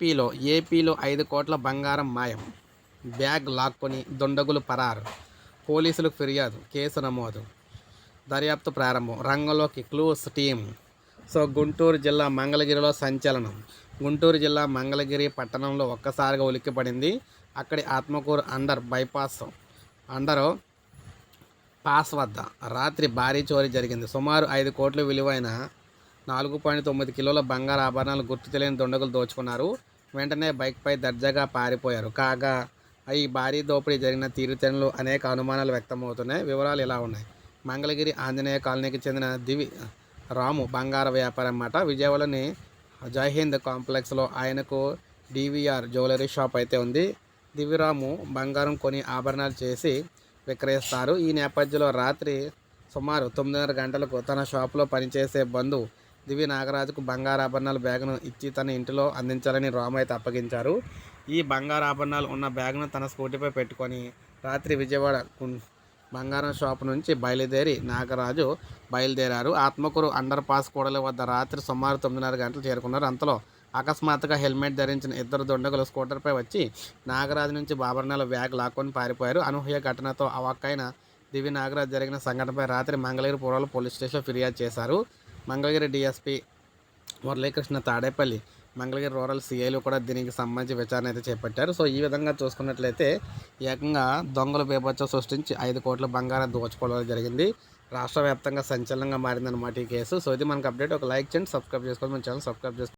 ఏపీలో ఏపీలో ఐదు కోట్ల బంగారం మాయం. బ్యాగ్ లాక్కొని దుండగులు పరారు. పోలీసులకు ఫిర్యాదు కేసు నమోదు. దర్యాప్తు ప్రారంభం. రంగంలోకి క్లూస్ టీం సో గుంటూరు జిల్లా మంగళగిరిలో సంచలనం. గుంటూరు జిల్లా మంగళగిరి పట్టణంలో ఒక్కసారిగా ఉలిక్కిపడింది అక్కడి Atmakur under bypass. Underpass వద్ద. రాత్రి భారీ చోరీ జరిగింది. సుమారు ఐదు కోట్ల విలువైన నాలుగు పాయింట్ తొమ్మిది కిలోల బంగారు ఆభరణాలు గుర్తు తెలియని దొండగులు దోచుకున్నారు. వెంటనే బైక్పై దర్జాగా పారిపోయారు. కాగా ఈ భారీ దోపిడీ జరిగిన తీరుతెన్నులు అనేక అనుమానాలు వ్యక్తమవుతున్నాయి. వివరాలు ఇలా ఉన్నాయి? మంగళగిరి ఆంజనేయ కాలనీకి చెందిన దివి రాము బంగార వ్యాపారం అన్నమాట. విజయవాడలోని జైహింద్ కాంప్లెక్స్లో ఆయనకు డివిఆర్ జ్యువెలరీ షాప్ అయితే ఉంది. దివిరాము బంగారం కొని ఆభరణాలు చేసి విక్రయిస్తారు. ఈ నేపథ్యంలో రాత్రి సుమారు తొమ్మిదిన్నర గంటలకు తన షాపులో పనిచేసే బంధువు దివి నాగరాజుకు బంగారు ఆభరణాల బ్యాగును ఇచ్చి తన ఇంటిలో అందించాలని రాము అయితే అప్పగించారు. ఈ బంగారు ఆభరణాలు ఉన్న బ్యాగును తన స్కూటీపై పెట్టుకొని రాత్రి విజయవాడ బంగారం షాప్ నుంచి బయలుదేరి నాగరాజు బయలుదేరారు. ఆత్మకూరు అండర్ పాస్ కూడలి వద్ద రాత్రి సుమారు తొమ్మిదిన్నర గంటలు చేరుకున్నారు. అంతలో అకస్మాత్తుగా హెల్మెట్ ధరించిన ఇద్దరు దొండగలు స్కూటర్పై వచ్చి నాగరాజు నుంచి ఆభరణాల బ్యాగ్ లాక్కొని పారిపోయారు. అనూహ్య ఘటనతో అవాక్కైన దివి నాగరాజు జరిగిన సంఘటనపై రాత్రి మంగళగిరి పురాలు పోలీస్ స్టేషన్లో ఫిర్యాదు చేశారు. మంగళగిరి డిఎస్పీ మురళీకృష్ణ తాడేపల్లి మంగళగిరి రూరల్ సీఐలు కూడా దీనికి సంబంధించి విచారణ అయితే చేపట్టారు. సో ఈ విధంగా చూసుకున్నట్లయితే ఏకంగా దొంగలు బీభత్సం సృష్టించి ఐదు కోట్ల బంగారం దోచుకోవడం జరిగింది. రాష్ట్ర వ్యాప్తంగా సంచలనంగా మారిందన్నమాట ఈ కేసు. సో ఇది మనకు అప్డేట్. ఒక లైక్ చేయండి సబ్స్క్రైబ్ చేసుకోండి. మన ఛానల్ సబ్స్క్రైబ్ చేసుకోండి.